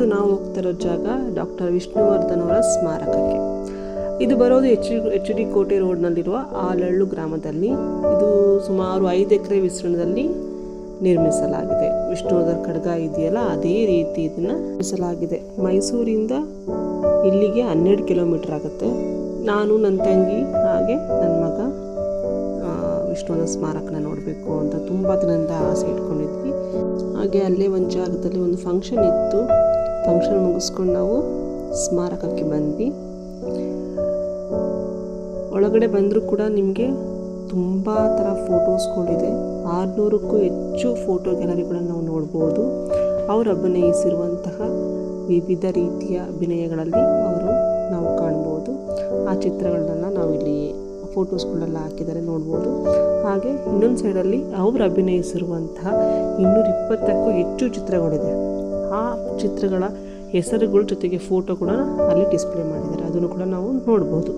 ಇವತ್ತು ನಾವು ಹೋಗ್ತಿರೋ ಜಾಗ ಡಾಕ್ಟರ್ ವಿಷ್ಣುವರ್ಧನ್ ಅವರ ಸ್ಮಾರಕಕ್ಕೆ. ಇದು ಬರೋದು ಎಚ್ ಎಚ್ ಡಿ ಕೋಟೆ ರೋಡ್ನಲ್ಲಿರುವ ಆಲಳ್ಳು ಗ್ರಾಮದಲ್ಲಿ. ಇದು ಸುಮಾರು ಐದು ಎಕರೆ ವಿಸ್ತೀರ್ಣದಲ್ಲಿ ನಿರ್ಮಿಸಲಾಗಿದೆ. ವಿಷ್ಣುವರ್ಧನ್ ಖಡ್ಗ ಇದೆಯಲ್ಲ, ಅದೇ ರೀತಿ ಇದನ್ನು ನಿರ್ಮಿಸಲಾಗಿದೆ. ಮೈಸೂರಿಂದ ಇಲ್ಲಿಗೆ ಹನ್ನೆರಡು ಕಿಲೋಮೀಟರ್ ಆಗುತ್ತೆ. ನಾನು, ನನ್ನ ತಂಗಿ ಹಾಗೆ ನನ್ನ ಮಗ ವಿಷ್ಣುವನ ಸ್ಮಾರಕನ ನೋಡಬೇಕು ಅಂತ ತುಂಬ ದಿನದಿಂದ ಆಸೆ ಇಟ್ಕೊಂಡಿದ್ವಿ. ಹಾಗೆ ಅಲ್ಲೇ ಒಂದು ಜಾಗದಲ್ಲಿ ಒಂದು ಫಂಕ್ಷನ್ ಇತ್ತು. ಫಂಕ್ಷನ್ ಮುಗಿಸ್ಕೊಂಡು ನಾವು ಸ್ಮಾರಕಕ್ಕೆ ಬಂದ್ವಿ. ಒಳಗಡೆ ಬಂದರೂ ಕೂಡ ನಿಮಗೆ ತುಂಬ ಥರ ಫೋಟೋಸ್ಗಳಿದೆ. ಆರುನೂರಕ್ಕೂ ಹೆಚ್ಚು ಫೋಟೋ ಗ್ಯಾಲರಿಗಳನ್ನು ನಾವು ನೋಡ್ಬೋದು. ಅವರು ಅಭಿನಯಿಸಿರುವಂತಹ ವಿವಿಧ ರೀತಿಯ ಅಭಿನಯಗಳಲ್ಲಿ ಅವರು ನಾವು ಕಾಣ್ಬೋದು. ಆ ಚಿತ್ರಗಳನ್ನೆಲ್ಲ ನಾವು ಇಲ್ಲಿ ಫೋಟೋಸ್ಗಳೆಲ್ಲ ಹಾಕಿದ್ದಾರೆ ನೋಡ್ಬೋದು. ಹಾಗೆ ಇನ್ನೊಂದು ಸೈಡಲ್ಲಿ ಅವರು ಅಭಿನಯಿಸಿರುವಂತಹ ಇನ್ನೂರ ಇಪ್ಪತ್ತಕ್ಕೂ ಹೆಚ್ಚು ಚಿತ್ರಗಳಿದೆ. ಆ ಚಿತ್ರಗಳ ಹೆಸರುಗಳ ಜೊತೆಗೆ ಫೋಟೋ ಕೂಡ ಅಲ್ಲಿ ಡಿಸ್ಪ್ಲೇ ಮಾಡಿದ್ದಾರೆ. ಅದನ್ನು ಕೂಡ ನಾವು ನೋಡ್ಬೋದು.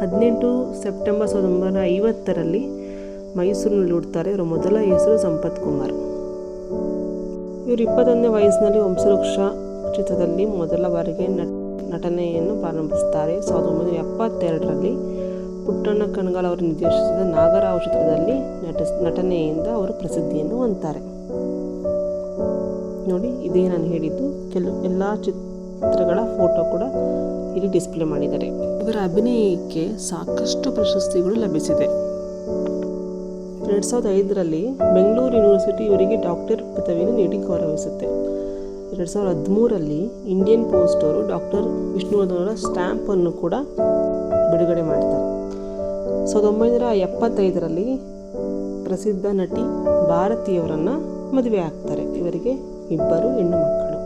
ಹದಿನೆಂಟು ಸೆಪ್ಟೆಂಬರ್ ಸಾವಿರದ ಒಂಬೈನೂರ ಐವತ್ತರಲ್ಲಿ ಮೈಸೂರಿನಲ್ಲಿ ಹುಡ್ತಾರೆ ಇವರ ಮೊದಲ ಹೆಸರು ಸಂಪತ್ ಕುಮಾರ್. ಇವರು ಇಪ್ಪತ್ತೊಂದನೇ ವಯಸ್ಸಿನಲ್ಲಿ ವಂಶವೃಕ್ಷ ಚಿತ್ರದಲ್ಲಿ ಮೊದಲ ಬಾರಿಗೆ ನಟ ನಟನೆಯನ್ನು ಪ್ರಾರಂಭಿಸ್ತಾರೆ ಸಾವಿರದ ಒಂಬೈನೂರ ಎಪ್ಪತ್ತೆರಡರಲ್ಲಿ ಪುಟ್ಟಣ್ಣ ಕಣಗಾಲ್ ಅವರು ನಿರ್ದೇಶಿಸಿದ ನಾಗರಾವ್ ಚಿತ್ರದಲ್ಲಿ ನಟ ನಟನೆಯಿಂದ ಅವರು ಪ್ರಸಿದ್ಧಿಯನ್ನು ಹೊಂದ್ತಾರೆ ನೋಡಿ ಇದೇ ನಾನು ಹೇಳಿದ್ದು. ಕೆಲವು ಎಲ್ಲ ಚಿತ್ರಗಳ ಫೋಟೋ ಕೂಡ ಇಲ್ಲಿ ಡಿಸ್ಪ್ಲೇ ಮಾಡಿದ್ದಾರೆ. ಇವರ ಅಭಿನಯಕ್ಕೆ ಸಾಕಷ್ಟು ಪ್ರಶಸ್ತಿಗಳು ಲಭಿಸಿದೆ. ಎರಡು ಸಾವಿರದ ಐದರಲ್ಲಿ ಬೆಂಗಳೂರು ಯೂನಿವರ್ಸಿಟಿ ಇವರಿಗೆ ಡಾಕ್ಟರ್ ಪದವಿಯನ್ನು ನೀಡಿ ಗೌರವಿಸುತ್ತೆ. ಎರಡು ಸಾವಿರದ ಹದಿಮೂರಲ್ಲಿ ಇಂಡಿಯನ್ ಪೋಸ್ಟ್ ಅವರು ಡಾಕ್ಟರ್ ವಿಷ್ಣುವರ್ಧನ್ ಅವರ ಸ್ಟ್ಯಾಂಪನ್ನು ಕೂಡ ಬಿಡುಗಡೆ ಮಾಡ್ತಾರೆ. ಸಾವಿರದ ಒಂಬೈನೂರ ಎಪ್ಪತ್ತೈದರಲ್ಲಿ ಪ್ರಸಿದ್ಧ ನಟಿ ಭಾರತಿಯವರನ್ನು ಮದುವೆ ಆಗ್ತಾರೆ. ಇವರಿಗೆ ಇಬ್ಬರು ಹೆಣ್ಣು ಮಕ್ಕಳು.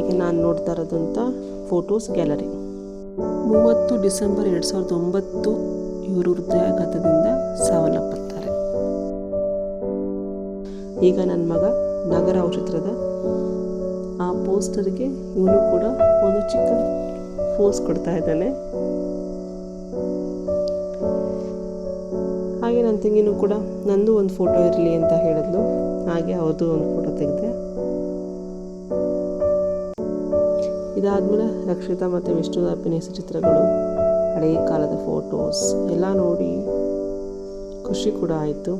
ಈಗ ನಾನು ನೋಡ್ತಾ ಇರೋದಂಥ ಫೋಟೋಸ್ ಗ್ಯಾಲರಿ. ಮೂವತ್ತು ಡಿಸೆಂಬರ್ ಎರಡು ಸಾವಿರದ ಒಂಬತ್ತು ಇವರು ಹೃದಯಾಘಾತದಿಂದ ಸಾವನ್ನಪ್ಪುತ್ತಾರೆ. ಈಗ ನನ್ನ ಮಗ ನಗರ ಚಿತ್ರದ ಆ ಪೋಸ್ಟರ್ಗೆ ಇವನು ಕೂಡ ಒಂದು ಚಿಕ್ಕ ಫೋಸ್ ಕೊಡ್ತಾ ಇದ್ದಾನೆ. ಹಾಗೆ ನನ್ನ ತಂಗಿನೂ ಕೂಡ ನಂದು ಒಂದು ಫೋಟೋ ಇರಲಿ ಅಂತ ಹೇಳಿದ್ಲು. ಹಾಗೆ ಅವ್ರದ್ದು ಒಂದು ಫೋಟೋ ತೆಗೆದೆ. ಇದಾದಮೇಲೆ ರಕ್ಷಿತಾ ಮತ್ತು ವಿಷ್ಣು ಅಭಿನಯಿಸ ಚಿತ್ರಗಳು ಹಳೆಯ ಕಾಲದ ಫೋಟೋಸ್ ಎಲ್ಲ ನೋಡಿ ಖುಷಿ ಕೂಡ ಆಯಿತು.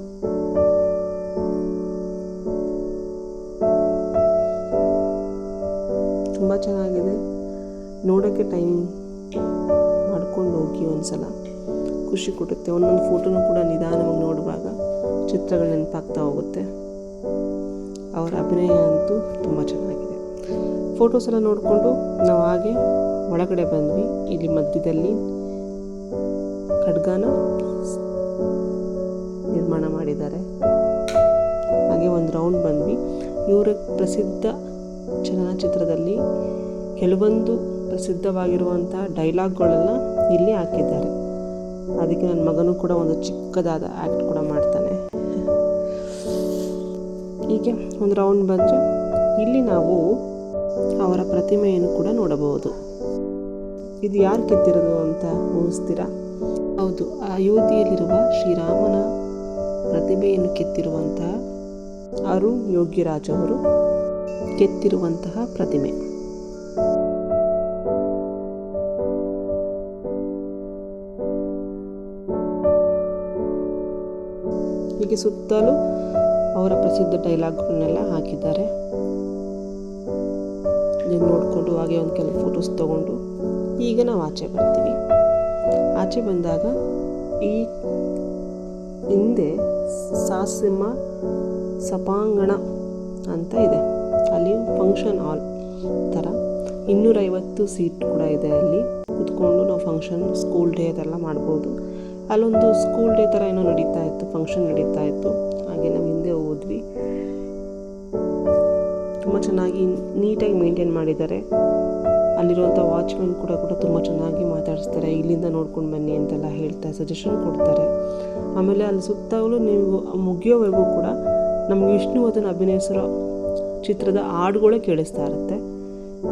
ತುಂಬ ಚೆನ್ನಾಗಿದೆ. ನೋಡೋಕ್ಕೆ ಟೈಮ್ ಮಾಡ್ಕೊಂಡು ಹೋಗಿ ಒಂದ್ಸಲ. ಖುಷಿ ಕೊಡುತ್ತೆ. ಒಂದೊಂದು ಫೋಟೋನೂ ಕೂಡ ನಿಧಾನವಾಗಿ ನೋಡುವಾಗ ಚಿತ್ರಗಳು ನೆನಪಾಗ್ತಾ ಹೋಗುತ್ತೆ. ಅವರ ಅಭಿನಯ ಅಂತೂ ತುಂಬ ಚೆನ್ನಾಗಿದೆ. ಫೋಟೋಸ್ ಎಲ್ಲ ನೋಡಿಕೊಂಡು ನಾವು ಹಾಗೆ ಒಳಗಡೆ ಬಂದ್ವಿ. ಇಲ್ಲಿ ಮಧ್ಯದಲ್ಲಿ ಖಡ್ಗಾನ ನಿರ್ಮಾಣ ಮಾಡಿದ್ದಾರೆ. ಹಾಗೆ ಒಂದು ರೌಂಡ್ ಬಂದ್ವಿ. ಇವರ ಪ್ರಸಿದ್ಧ ಚಲನಚಿತ್ರದಲ್ಲಿ ಕೆಲವೊಂದು ಪ್ರಸಿದ್ಧವಾಗಿರುವಂಥ ಡೈಲಾಗ್ಗಳೆಲ್ಲ ಇಲ್ಲಿ ಹಾಕಿದ್ದಾರೆ. ಅದಕ್ಕೆ ನನ್ನ ಮಗನೂ ಕೂಡ ಒಂದು ಚಿಕ್ಕದಾದ ಆ್ಯಕ್ಟ್ ಕೂಡ ಮಾಡ್ತಾನೆ. ಹೀಗೆ ಒಂದು ರೌಂಡ್ ಬಂದರೆ ಇಲ್ಲಿ ನಾವು ಅವರ ಪ್ರತಿಮೆಯನ್ನು ಕೂಡ ನೋಡಬಹುದು. ಇದು ಯಾರು ಕೆತ್ತಿರೋದು ಅಂತ ಊಹಿಸ್ತೀರಾ? ಹೌದು, ಅಯೋಧ್ಯೆಯಲ್ಲಿರುವ ಶ್ರೀರಾಮನ ಪ್ರತಿಮೆಯನ್ನು ಕೆತ್ತಿರುವಂತಹ ಅರುಣ್ ಯೋಗ್ಯರಾಜ್ ಅವರು ಕೆತ್ತಿರುವಂತಹ ಪ್ರತಿಮೆ. ಹೀಗೆ ಸುತ್ತಲೂ ಅವರ ಪ್ರಸಿದ್ಧ ಡೈಲಾಗ್ಗಳನ್ನೆಲ್ಲ ಹಾಕಿದ್ದಾರೆ. ಇದನ್ನು ನೋಡಿಕೊಂಡು ಹಾಗೆ ಒಂದು ಕೆಲವು ಫೋಟೋಸ್ ತಗೊಂಡು ಈಗ ನಾವು ಆಚೆ ಬರ್ತೀವಿ. ಆಚೆ ಬಂದಾಗ ಈ ಹಿಂದೆ ಸಾಸಿಮ ಸಪಾಂಗಣ ಅಂತ ಇದೆ. ಅಲ್ಲಿ ಫಂಕ್ಷನ್ ಹಾಲ್ ಥರ ಇನ್ನೂರೈವತ್ತು ಸೀಟ್ ಕೂಡ ಇದೆ ಅಲ್ಲಿ. ಕುತ್ಕೊಂಡು ನಾವು ಫಂಕ್ಷನ್, ಸ್ಕೂಲ್ ಡೇ ಅದೆಲ್ಲ ಮಾಡ್ಬೋದು. ಅಲ್ಲೊಂದು ಸ್ಕೂಲ್ ಡೇ ಥರ ಏನೋ ನಡೀತಾ ಇತ್ತು ಫಂಕ್ಷನ್ ನಡೀತಾ ಇತ್ತು. ಹಾಗೆ ನಾವು ಹಿಂದೆ ಹೋದ್ವಿ. ತುಂಬ ಚೆನ್ನಾಗಿ ನೀಟಾಗಿ ಮೇಂಟೈನ್ ಮಾಡಿದ್ದಾರೆ. ಅಲ್ಲಿರುವಂಥ ವಾಚ್ಮೆನ್ ಕೂಡ ಕೂಡ ತುಂಬ ಚೆನ್ನಾಗಿ ಮಾತಾಡಿಸ್ತಾರೆ. ಇಲ್ಲಿಂದ ನೋಡ್ಕೊಂಡು ಬನ್ನಿ ಅಂತೆಲ್ಲ ಹೇಳ್ತಾರೆ ಸಜೆಷನ್ ಕೊಡ್ತಾರೆ. ಆಮೇಲೆ ಅಲ್ಲಿ ಸುತ್ತಲೂ ನೀವು ಮುಗಿಯೋವರೆಗೂ ಕೂಡ ನಮಗೆ ವಿಷ್ಣುವರ್ಧನ್ ಅಭಿನಯಿಸಿರೋ ಚಿತ್ರದ ಹಾಡುಗಳೇ ಕೇಳಿಸ್ತಾ ಇರುತ್ತೆ.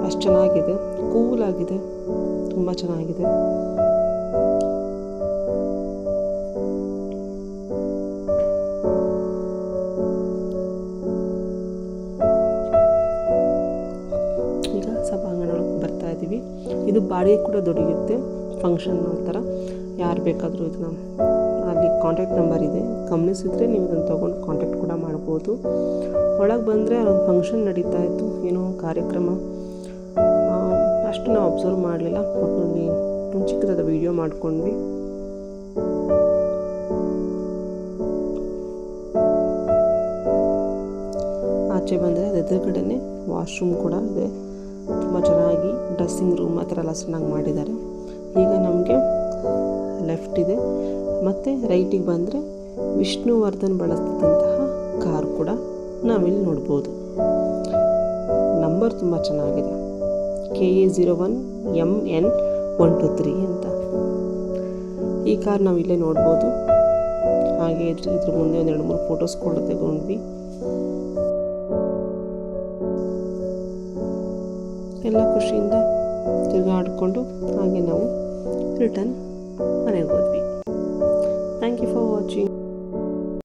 ಅಷ್ಟು ಚೆನ್ನಾಗಿದೆ. ಕೂಲಾಗಿದೆ ತುಂಬ ಚೆನ್ನಾಗಿದೆ. ಬಾಡಿಗೆ ಕೂಡ ದೊರೆಯುತ್ತೆ. ಫಂಕ್ಷನ್ ಆ ಥರ ಯಾರು ಬೇಕಾದರೂ ಇದನ್ನ ಅಲ್ಲಿ ಕಾಂಟ್ಯಾಕ್ಟ್ ನಂಬರ್ ಇದೆ. ಗಮನಿಸಿದ್ರೆ ನೀವು ಅದನ್ನು ತೊಗೊಂಡು ಕಾಂಟ್ಯಾಕ್ಟ್ ಕೂಡ ಮಾಡ್ಬೋದು. ಒಳಗೆ ಬಂದರೆ ಅಲ್ಲೊಂದು ಫಂಕ್ಷನ್ ನಡೀತಾ ಇತ್ತು. ಏನೋ ಕಾರ್ಯಕ್ರಮ. ಅಷ್ಟು ನಾವು ಅಬ್ಸರ್ವ್ ಮಾಡಲಿಲ್ಲ. ಒಟ್ಟಿನಲ್ಲಿ ಒಂದು ಚಿಕ್ಕದಾದ ವಿಡಿಯೋ ಮಾಡ್ಕೊಂಡ್ವಿ. ಆಚೆ ಬಂದರೆ ಅದು ಎದುರುಗಡೆನೆ ವಾಶ್ರೂಮ್ ಕೂಡ ಇದೆ. ಚೆನ್ನಾಗಿ ಡ್ರೆಸ್ಸಿಂಗ್ ರೂಮ್ ಆ ಥರ ಎಲ್ಲ ಚೆನ್ನಾಗಿ ಮಾಡಿದ್ದಾರೆ. ಈಗ ನಮಗೆ ಲೆಫ್ಟ್ ಇದೆ. ಮತ್ತು ರೈಟಿಗೆ ಬಂದರೆ ವಿಷ್ಣುವರ್ಧನ್ ಬಳಸ್ತಿದ್ದಂತಹ ಕಾರ್ ಕೂಡ ನಾವಿಲ್ಲಿ ನೋಡ್ಬೋದು. ನಂಬರ್ ತುಂಬ ಚೆನ್ನಾಗಿದೆ. K A zero one M N one two three ಅಂತ. ಈ ಕಾರ್ ನಾವು ಇಲ್ಲೇ ನೋಡ್ಬೋದು. ಹಾಗೆ ಇದ್ರ ಇದ್ರ ಮುಂದೆ ಒಂದೆರಡು ಮೂರು ಫೋಟೋಸ್ ಕೂಡ ತಗೊಂಡ್ವಿ. ಎಲ್ಲ ಖುಷಿಯಿಂದ ತಿರುಗಾಡಿಕೊಂಡು ಹಾಗೆ ನಾವು ರಿಟರ್ನ್ ಮನೆಗೆ ಹೋದ್ವಿ. Thank you for watching